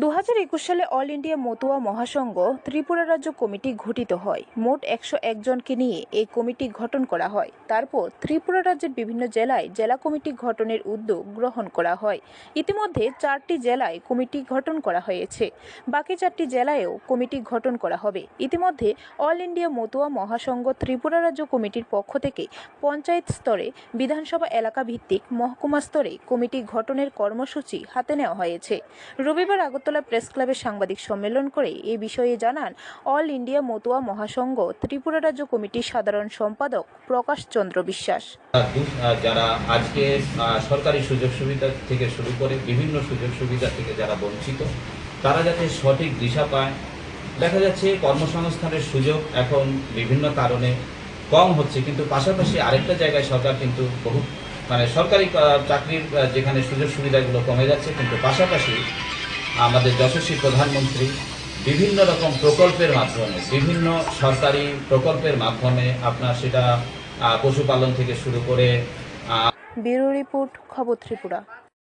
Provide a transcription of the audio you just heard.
দু হাজার একুশ সালে অল ইন্ডিয়া মতুয়া মহাসংঘ ত্রিপুরা রাজ্য কমিটি গঠিত হয়। মোট একশো একজনকে নিয়ে এই কমিটি গঠন করা হয়। তারপর ত্রিপুরা রাজ্যের বিভিন্ন জেলায় জেলা কমিটি গঠনের উদ্যোগ গ্রহণ করা হয়। ইতিমধ্যে চারটি জেলায় কমিটি গঠন করা হয়েছে। বাকি চারটি জেলায়ও কমিটি গঠন করা হবে। ইতিমধ্যে অল ইন্ডিয়া মতুয়া মহাসংঘ ত্রিপুরা রাজ্য কমিটির পক্ষ থেকে পঞ্চায়েত স্তরে, বিধানসভা এলাকা ভিত্তিক মহকুমা স্তরে কমিটি গঠনের কর্মসূচি হাতে নেওয়া হয়েছে। রবিবার আগরতলা প্রেস ক্লাবে সাংবাদিক সম্মেলন করে এ বিষয়ে জানান, অল ইন্ডিয়া মতুয়া মহাসংঘ, ত্রিপুরা রাজ্য কমিটির সাধারণ সম্পাদক প্রকাশ চন্দ্র বিশ্বাস। যারা আজকে সরকারি সুযোগ সুবিধা থেকে শুরু করে বিভিন্ন সুযোগ সুবিধা থেকে যারা বঞ্চিত, তারা যাতে সঠিক দিশা পায়। দেখা যাচ্ছে কর্মসংস্থানের সুযোগ এখন বিভিন্ন কারণে কম হচ্ছে, কিন্তু পাশাপাশি আরেকটা জায়গায় সরকার কিন্তু বহু মানে সরকারি চাকরির যেখানে সুযোগ সুবিধাগুলো কমে যাচ্ছে, কিন্তু পাশাপাশি আমাদের যশস্বী প্রধানমন্ত্রী বিভিন্ন রকম প্রকল্পের মাধ্যমে, বিভিন্ন সরকারি প্রকল্পের মাধ্যমে আপনার সেটা পশুপালন থেকে শুরু করে ব্যুরো রিপোর্ট, খবর ত্রিপুরা।